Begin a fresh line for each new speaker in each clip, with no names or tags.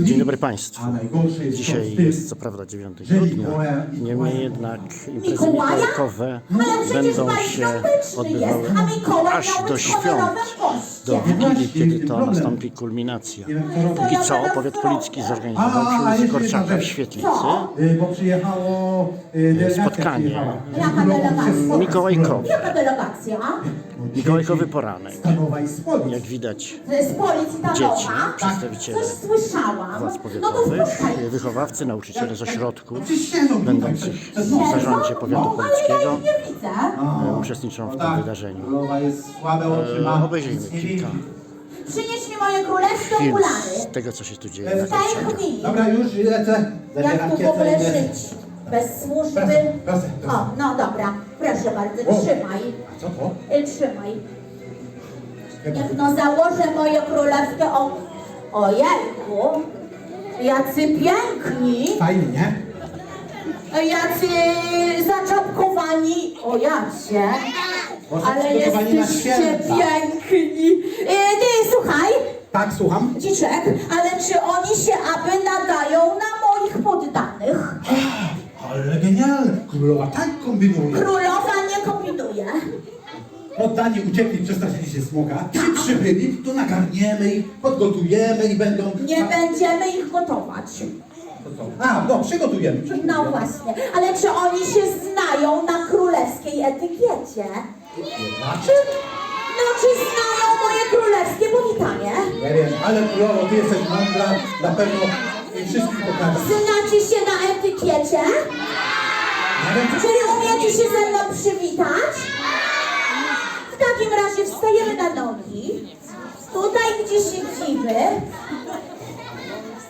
Dzień dobry Państwu. Dzisiaj jest co prawda 9
że
grudnia, niemniej jednak imprezy mikołajkowe
przecież
będą się odbywały aż do świąt, do. Wigilii, kiedy to nastąpi kulminacja.
Wiem, co robić.
Póki co powiat policki zorganizował przy ulicy Korczaka w. Świetlicy?
Y, y, delegacja
spotkanie. Mikołajkowe, mikołajkowy poranek.
I.
Jak widać dzieci, przedstawiciele
słyszałam. No to wpuszczaj.
wychowawcy, nauczyciele z ośrodków będących w zarządzie powiatu
No, ale ja
polickiego
ich nie widzę.
e, uczestniczą w tym
tak,
wydarzeniu.
Królowa jest słabe oczy, ma
E, Obejrzyjmy
nic nie
kilka
widzi.
Przynieś mi moje królewskie
chwil
okulary.
z tego, co się tu dzieje
E,
na
W tej
Korczakach.
chwili.
Dobra, już lecę. Zabieram
Jak tu w
kiecę
ogóle
i lecę.
żyć? Bez służby?
Proszę, proszę, proszę.
O, no dobra. Proszę bardzo,
O.
trzymaj.
A co to?
Y, Trzymaj. Jak no założę moje królewskie o... Ojejku. Jacy piękni.
Fajnie, nie?
Jacy zaczapkowani. O jacie. Ale
przygotowani na
jesteście
święta.
piękni. Ty, słuchaj.
Tak, słucham.
Dziczek, ale czy oni się aby nadają na moich poddanych?
Ale genialne. Królowa tak kombinuje.
Królowa.
Poddani uciekli, przestraszyli się smoka. Ci przybyli, to nagarniemy ich, podgotujemy i będą...
Nie będziemy ich gotować.
To co? A, no, przygotujemy. przygotujemy.
No właśnie, ale czy oni się znają na królewskiej etykiecie?
Znaczy?
No czy znają moje królewskie powitanie?
Nie wiem, ale królowo, ty jesteś mądra, na pewno i wszystkim pokażesz.
Znacie się na etykiecie?
Nie wiem, co
Czyli umiecie się ze mną przywitać? W takim razie wstajemy na nogi. Tutaj, gdzie siedzimy.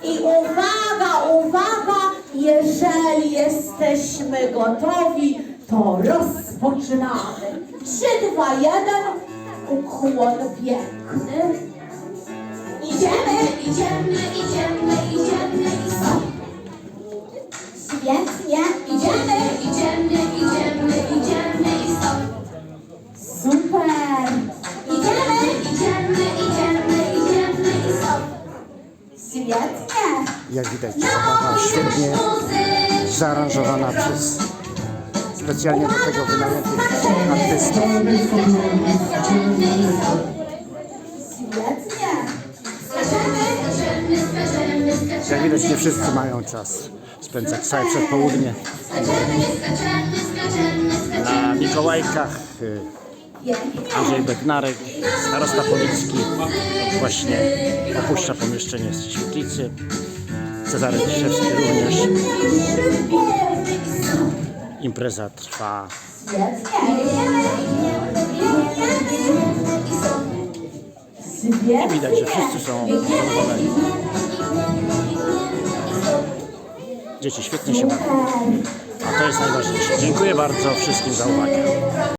I uwaga, uwaga, jeżeli jesteśmy gotowi, to rozpoczynamy. 3, 2, 1, ukłon piękny. Idziemy,
Idziemy, idziemy, idziemy i stop.
Jak widać, zabawa świetnie zaaranżowana przez specjalnie do tego wynajętych artystów. Jak widać, nie wszyscy mają czas spędzać całe przedpołudnie na Mikołajkach. Andrzej Bednarek, starosta policki, właśnie opuszcza pomieszczenie z świetlicy. Cezary Ciszewski również. Impreza trwa
Świetnie!
Widać, że wszyscy są zadowoleni. Dzieci świetnie się bawią, a to jest najważniejsze. Dziękuję bardzo wszystkim za uwagę.